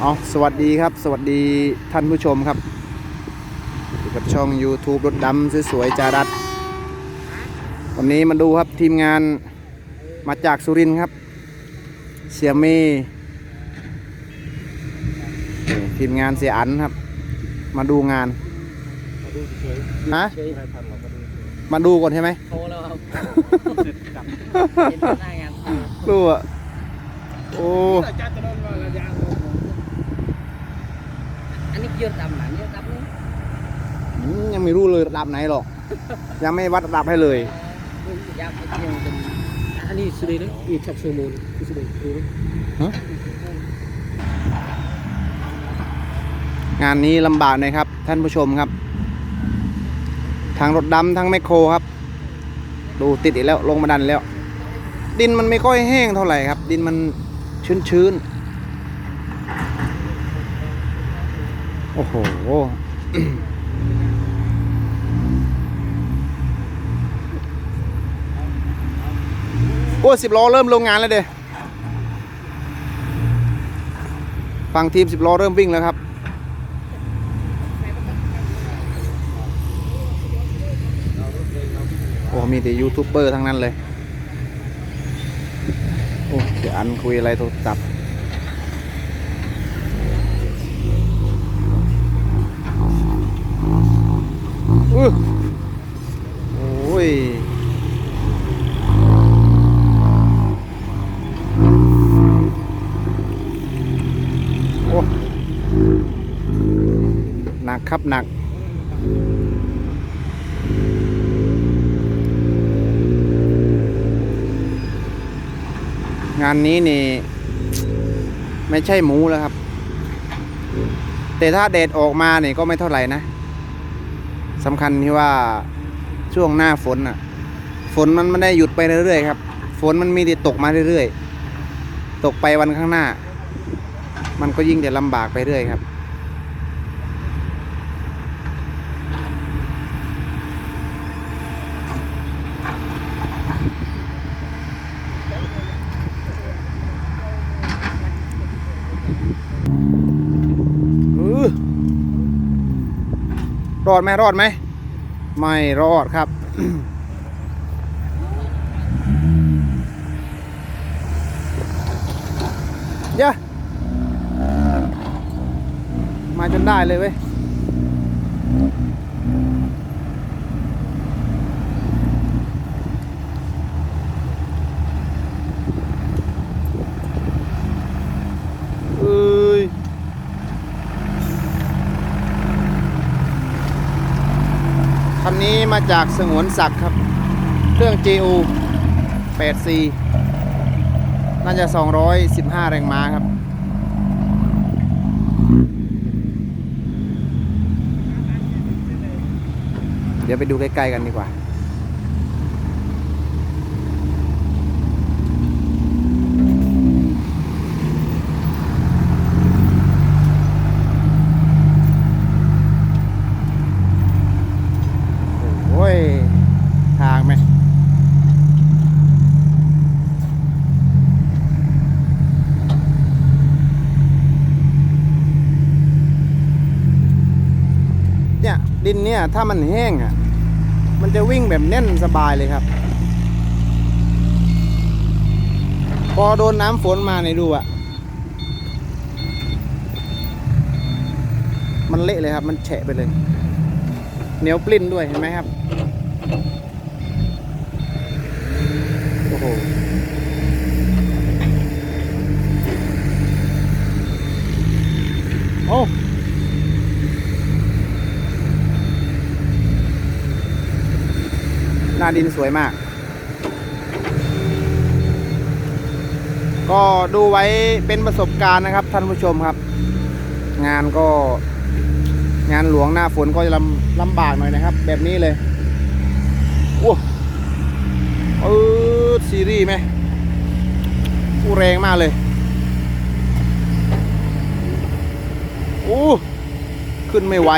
เอาสวัสดีครับ สวัสดีท่านผู้ชมครับอยู่กับช่อง YouTube รถดำสวยๆจารัดวันนี้มาดูครับทีมงานมาจากสุรินทร์ครับ เสียเมนี่ทีมงานเสียอันครับ มาดูงานมาดูเฉยฮะๆเฉยๆทำเราก็ดูเฉยมาดูก่อนใช่ไหมโทรแล้วครับๆเสร็จกลับเห็นหน้างานรู้อะ โอ้จัดจะโดนว่าระยะอันนี้เยอะดำหนังเยอะดำนี่อืมยังไม่รู้เลยระดับไหนหรอก ยังไม่วัดระดับให้เลยยากไปเที่ยวจนอันนี้สุรินทร์นะอีกชักซูมูลคือสุรินทร์รู้ไหมฮะงานนี้ลำบากหน่อยครับ ท่านผู้ชมครับ ทางรถดำทั้งแมคโครครับ ดูติดอีกแล้วลงมาดันแล้ว ดินมันไม่ค่อยแห้งเท่าไหร่ครับ ดินมัน ชื้นๆ โอ้โห โอ้สิบล้อเริ่มลงงานแล้วเด้ฝั่งทีมสิบล้อเริ่มวิ่งแล้วครับโอ้มีแต่ยูทูบเบอร์ทั้งนั้นเลย โอ้เสียอันคุยอะไรโทรศัพท์อื้อโอ้ยโอ้หนักครับหนัก งานนี้นี่ ไม่ใช่หมูแล้วครับ แต่ถ้าเดดออกมาเนี่ยก็ไม่เท่าไหร่นะสำคัญที่ว่าช่วงหน้าฝนอะ ฝนมันไม่ได้หยุดไปเรื่อยๆครับ ฝนมันมีแต่ตกมาเรื่อยๆ ตกไปวันข้างหน้า มันก็ยิ่งจะลำบากไปเรื่อยครับ เออ รอดไหมรอดไหม ไม่รอดครับ เยอะมาจนได้เลยเว้ย เอ้ย คันนี้ มาจากสงวนศักดิ์ครับ เครื่อง GU 8C น่าจะ 215 แรงม้าครับ เดี๋ยวไปดูใกล้ ๆ กันดีกว่า โอ้ย ทางไหม เนี่ย ดิ นเนี่ยถ้ามันแห้งอะ มันจะวิ่งแบบแน่นสบายเลยครับ พอโดนน้ำฝนมาในยดูอะ มันเละเลยครับ มันแฉะไปเลย เหนียวปลิ้นด้วยเห็นไหมครับ โอ้โหโอ้ น้าดินสวยมาก ก็ดูไว้เป็นประสบการณ์นะครับท่านผู้ชมครับ งานก็งานหลวงหน้าฝนก็จะลำลำบากหน่อยนะครับ แบบนี้เลยโอ้เออซีรีส์ไหมอู้แรงมากเลยโอ้ขึ้นไม่ไหว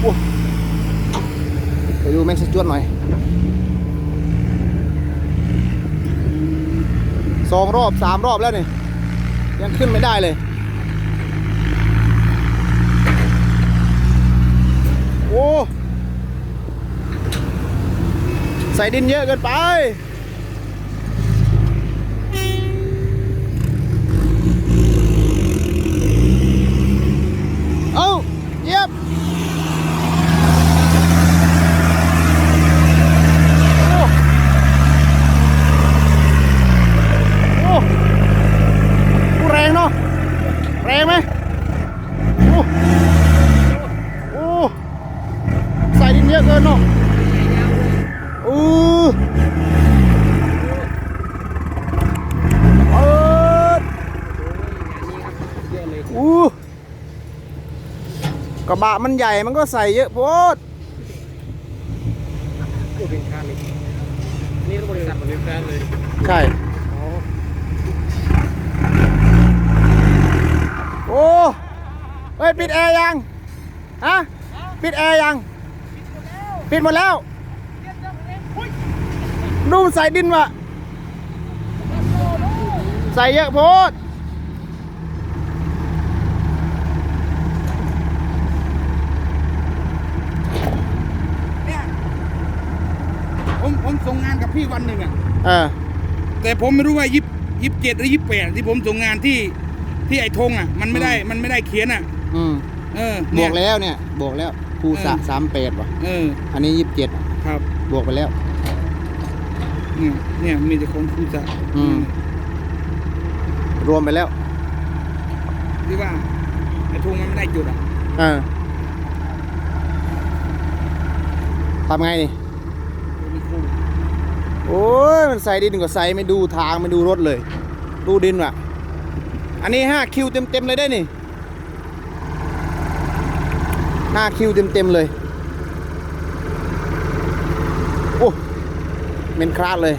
โอ้ สจวดหน่อยสองรอบสามรอบแล้วนี่ยังขึ้นไม่ได้เลย โอ้ ใส่ดินเยอะเกินไป เอาเยียบ โอ้โอ้โอ้แรงเนาะ แรงไหมโอ้โอ้ใส่ดินเยอะเกินเนาะโอ้เปิด นี่ครับเย อะเลยอู้กระบะมันใหญ่มันก็ใส่เยอะโพดโอ้เป็นคานเลยนี่ต้องบริษัทบริษัทเลย ใช่อ๋อโอ้เฮ้ย ปิดแอร์ยัง ฮะ ปิดแอร์ยัง ปิดหมดแล้ว ดูมันใส่ดินวะใส่เยอะโพดผมผมส่งงานกับพี่วันหนึ่งอะเออแต่ผมไม่รู้ว่ายิบยิบเจ็ดหรือยิบแปดที่ผมส่งงานที่ที่ไอ้ธงอะมันไม่ได้มันไม่ได้เขียนอะอืมเออบวเนี่กยแล้วเนี่ยบวกแล้วครูสะสามแปดวะเออ อันนี้ยี่สิบเจ็ดครับ บวกไปแล้ว เนี่ยเนี่ยมีแต่ของครูจะอืม รวมไปแล้วที่ว่าไอ้ธงมันไม่ได้จุดอะเออทำไงนี่มีครูโอ้ย มันใส่ดินก็ใส่ไม่ดูทางไม่ดูรถเลย ดูดินว่ะ อันนี้ห้าคิวเต็มเต็มๆเลยได้นี่ห้าคิวเต็มเต็มๆเลย โอ้ เมนคราดเลย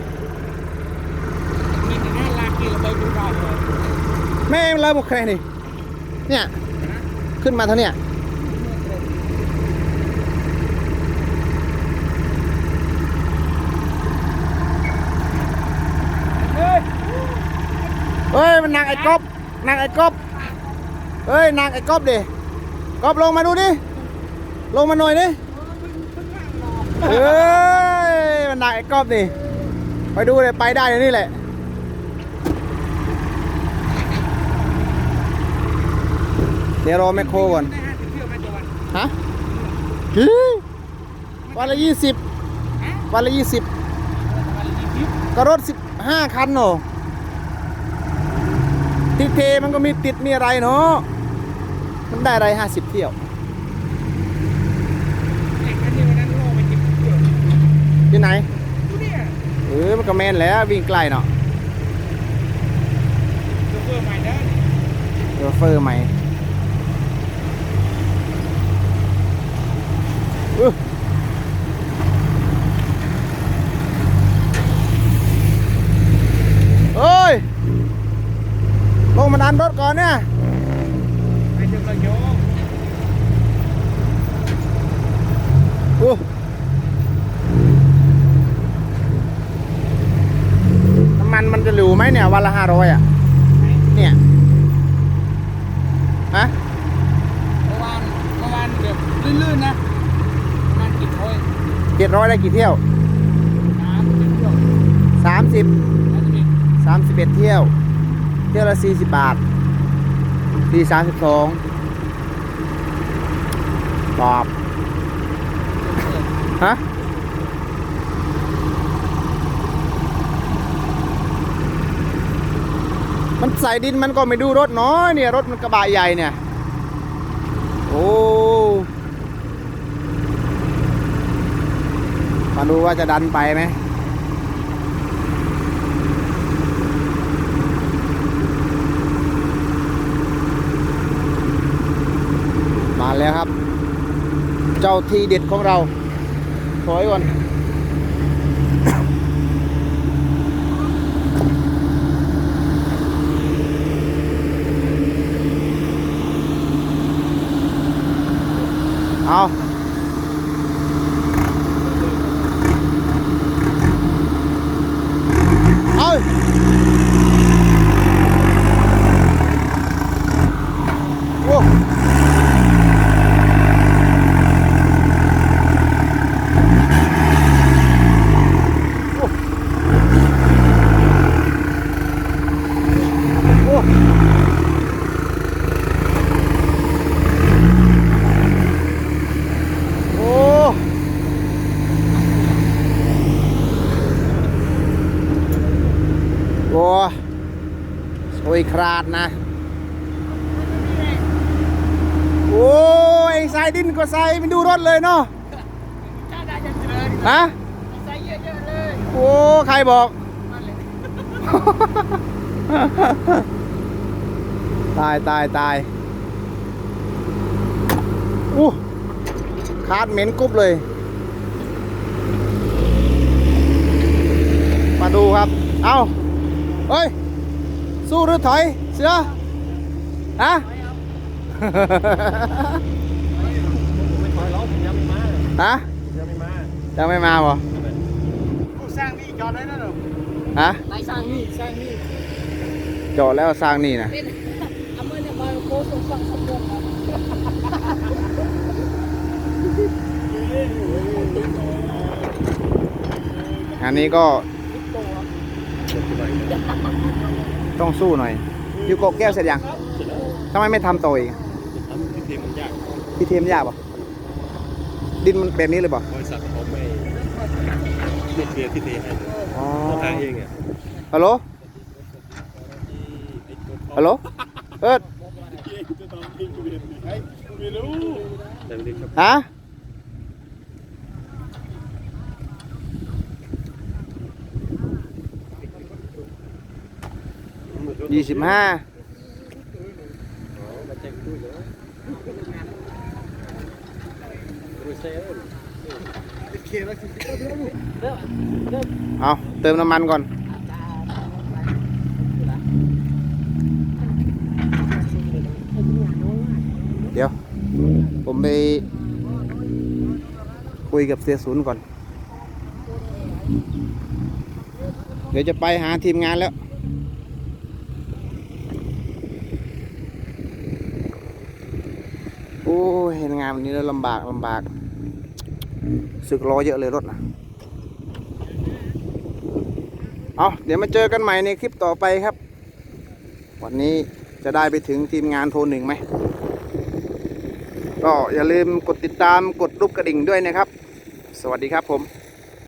มีแต่ลากีเราไปดูได้เลยแม่งเลยหมดแครนี่เนี่ย ขึ้นมาเท่าเนี้ยเฮ้ยมันนางไอ้กบนางไอ้กบเฮ้ยนางไอ้กบดิกบลงมาดูดิลงมาหน่อยดิเฮ้ย มันนางไอ้กบดิไปดูเลยไปได้เลยนี่แหละเดี๋ยวรอแมคโครก่อนได้ห้าสิบเที่ยวไหมต่อวันฮะฮีวันละยี่สิบวันละยี่สิบวันละยี่สิบก็รถสิบห้าคันเนาะที่เทมันก็มีติดมีอะไรเนาะมันได้อะไรห้าสิบเที่ยวไอ้คันนี้วันนั้นโลไปจิบเที่ยวที่ไหนดูเนี่ยเออมันก็แมนแล้ววิ่งไกลเนาะโชเฟอร์ใหม่เด้อโรเฟอร์ใหม่อื้อเอ้ยลงมาดันรถก่อนเนี่ย ไปเจอระยอง โอ้น้ำมันมันจะหรูไหมเนี่ย วันละห้าร้อยอะ เนี่ย ฮะ เมื่อวานเมื่อวานแบบลื่นๆนะประมาณกี่ถ้วย เจ็ดร้อยได้กี่เที่ยวน้ำเป็นเที่ยวสามสิบสามสิบเอ็ดเที่ยว เที่ยวละสี่สิบบาทสี่สามสิบสองตอบฮะมันใส่ดินมันก็ไม่ดูรถน้อยเนี่ย รถมันกระบะใหญ่เนี่ย โอ้ มาดูว่าจะดันไปไหมมาแล้วครับ เจ้าทีเด็ดของเราถอยก่อน เอาเอา โอ้ยคราดนะ โอ้ยใส่ดินก็ใส่ไม่ดูรถเลยเนาะถ้าได้จะเจริญฮะใส่เยอะๆเลยโอ้ ใครบอกนั่นเลยตายตายตายอู้คาดเหม็นกรุบเลย มาดูครับ เอาเฮ้ย สู้หรือถอย เสือฮะไม่ถอยล้อผมยังไม่มาฮะยังไม่มายังไม่มาบ่สร้างนี่จอดได้แล้วเหรอฮะไปสร้างนี่สร้างนี่จอดแล้วสร้างนี่นะเป็นเอามือเนี่ยมาโค้งส่งฝั่งสมบูรณ์ครับงานนี้ก็ ต้องสู้หน่อยยูโกะแก้วเสร็จยังทำไมไม่ทำต่ออีกทำพิธีมันยากพี่เทมยากป่ะดินมันแบบนี้เลยป่ะบริษัทเขาไม่ไม่เคลียร์ที่เทให้เลยอ๋อต้องหาเองอะฮัลโหลฮัลโหลเอิร์ดไม่รู้แต่ไม่ได้ครับฮะ ยี่สิบห้าเลยรู้เซ่เอาเติมน้ำมันก่อนเดี๋ยว ผมไปคุยกับเสียศูนย์ก่อน เดี๋ยวจะไปหาทีมงานแล้ว โอ้ย เห็นงานวันนี้แล้วลำบากลำบาก สึกล้อเยอะเลยรถนะเอาเดี๋ยวมาเจอกันใหม่ในคลิปต่อไปครับ วันนี้จะได้ไปถึงทีมงานโทรหนึ่งไหม ก็อย่าลืมกดติดตามกดรูปกระดิ่งด้วยนะครับ สวัสดีครับผม